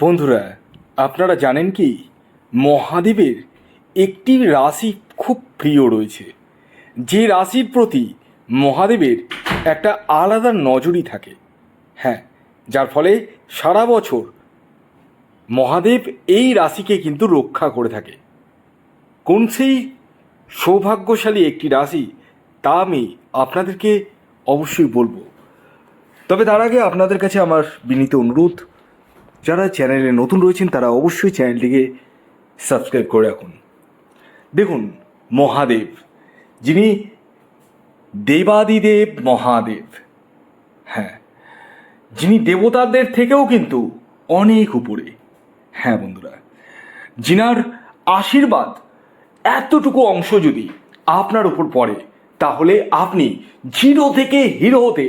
বন্ধুরা, আপনারা জানেন কি? মহাদেবের একটি রাশি খুব প্রিয় রয়েছে। যে রাশির প্রতি মহাদেবের একটা আলাদা নজরই থাকে। হ্যাঁ যার ফলে সারা বছর মহাদেব এই রাশিকে কিন্তু রক্ষা করে থাকে। কোন সেই সৌভাগ্যশালী একটি রাশি, তা আমি আপনাদেরকে অবশ্যই বলব। তবে তার আগে আপনাদের কাছে আমার বিনীত অনুরোধ যারা চ্যানেলে নতুন রয়েছেন, তারা অবশ্যই চ্যানেলটিকে সাবস্ক্রাইব করে রাখুন। দেখুন, মহাদেব, যিনি দেবাদিদেব মহাদেব হ্যাঁ যিনি দেবতাদের থেকেও কিন্তু অনেক উপরে। হ্যাঁ বন্ধুরা, যিনার আশীর্বাদ এতটুকু অংশ যদি আপনার উপর পড়ে, তাহলে আপনি জিরো থেকে হিরো হতে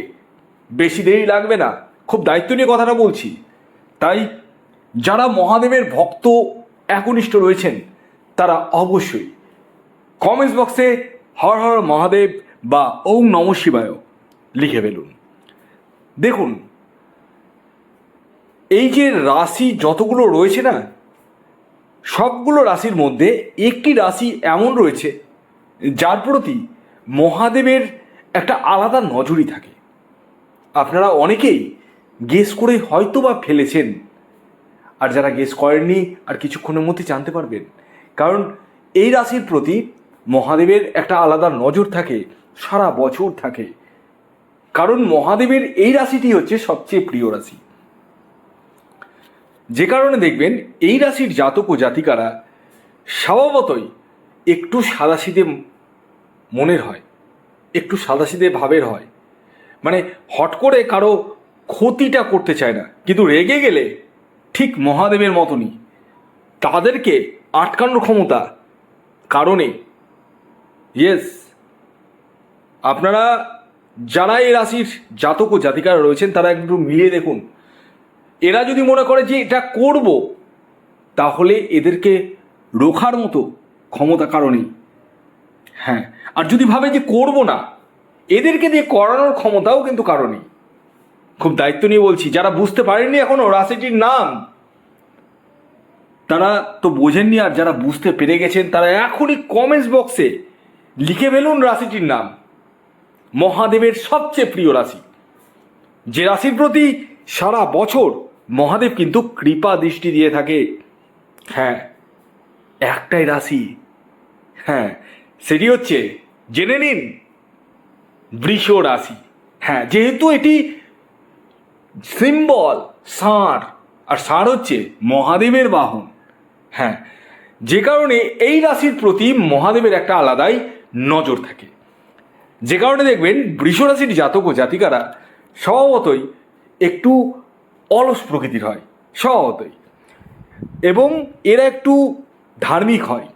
বেশি দেরি লাগবে না। খুব দায়িত্ব নিয়ে কথাটা বলছি। তাই যারা মহাদেবের ভক্ত একনিষ্ঠ রয়েছেন, তারা অবশ্যই কমেন্টস বক্সে হর হর মহাদেব বা ওম নম শিবায় লিখে ফেলুন। দেখুন, এই যে রাশি যতগুলো রয়েছে না, সবগুলো রাশির মধ্যে একটি রাশি এমন রয়েছে, যার প্রতি মহাদেবের একটা আলাদা নজরই থাকে। আপনারা অনেকেই গেস করে হয়তো বা ফেলেছেন। আর যারা গেস করেননি আর কিছুক্ষণের মধ্যে জানতে পারবেন। কারণ এই রাশির প্রতি মহাদেবের একটা আলাদা নজর থাকে, সারা বছর থাকে। কারণ মহাদেবের এই রাশিটি হচ্ছে সবচেয়ে প্রিয় রাশি। যে কারণে দেখবেন এই রাশির জাতক ও জাতিকারা স্বভাবতই একটু সাদাসিদে মনের হয়, একটু সাদাসিদে ভাবের হয়। মানে হট করে কারও ক্ষতিটা করতে চায় না। কিন্তু রেগে গেলে ঠিক মহাদেবের মতনই। তাদেরকে আটকানোর ক্ষমতা কারণে। ইয়েস আপনারা যারা এই রাশির জাতক ও জাতিকারা রয়েছেন, তারা একটু মিলিয়ে দেখুন। এরা যদি মনে করে যে এটা করব, তাহলে এদেরকে রোখার মতো ক্ষমতা কারণেই। হ্যাঁ আর যদি ভাবে যে করব না, এদেরকে দিয়ে করানোর ক্ষমতাও কিন্তু কারণই। খুব দায়িত্ব নিয়ে বলছি, যারা বুঝতে পারেননি এখনও রাশিটির নাম, তারা তো বোঝেননি আর যারা বুঝতে পেরে গেছেন, তারা এখনই কমেন্টস বক্সে লিখে ফেলুন রাশিটির নাম। মহাদেবের সবচেয়ে প্রিয় রাশি। যে রাশির প্রতি সারা বছর মহাদেব কিন্তু কৃপা দৃষ্টি দিয়ে থাকে। হ্যাঁ একটাই রাশি। হ্যাঁ সেটি হচ্ছে, জেনে নিন, বৃষ রাশি। হ্যাঁ যেহেতু এটি সিম্বল ষাঁড় আর ষাঁড় হচ্ছে মহাদেবের বাহন। হ্যাঁ যে কারণে এই রাশির প্রতি মহাদেবের একটা আলাদাই নজর থাকে। যে কারণে দেখবেন বৃষ রাশির জাতক ও জাতিকারা স্বভাবতই একটু অলস প্রকৃতির হয়, স্বভাবতই। এবং এরা একটু ধার্মিক হয়,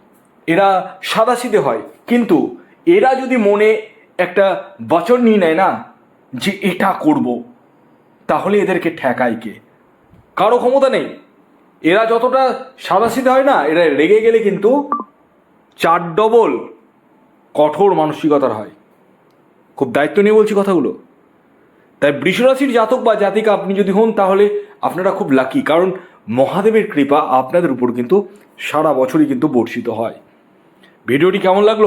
এরা সাদাসিদে হয়। কিন্তু এরা যদি মনে একটা বচন নিয়ে নেয় না যে এটা করব তাহলে এদেরকে ঠেকায় কে? কারও ক্ষমতা নেই। এরা যতটা সাদাসিদে হয় না, এরা রেগে গেলে কিন্তু চার ডবল কঠোর মানসিকতার হয়। খুব দায়িত্ব নিয়ে বলছি কথাগুলো। তাই বৃষরাশির জাতক বা জাতিকা আপনি যদি হন, তাহলে আপনারা খুব লাকি কারণ মহাদেবের কৃপা আপনাদের উপর কিন্তু সারা বছরই কিন্তু বর্ষিত হয়। ভিডিওটি কেমন লাগল?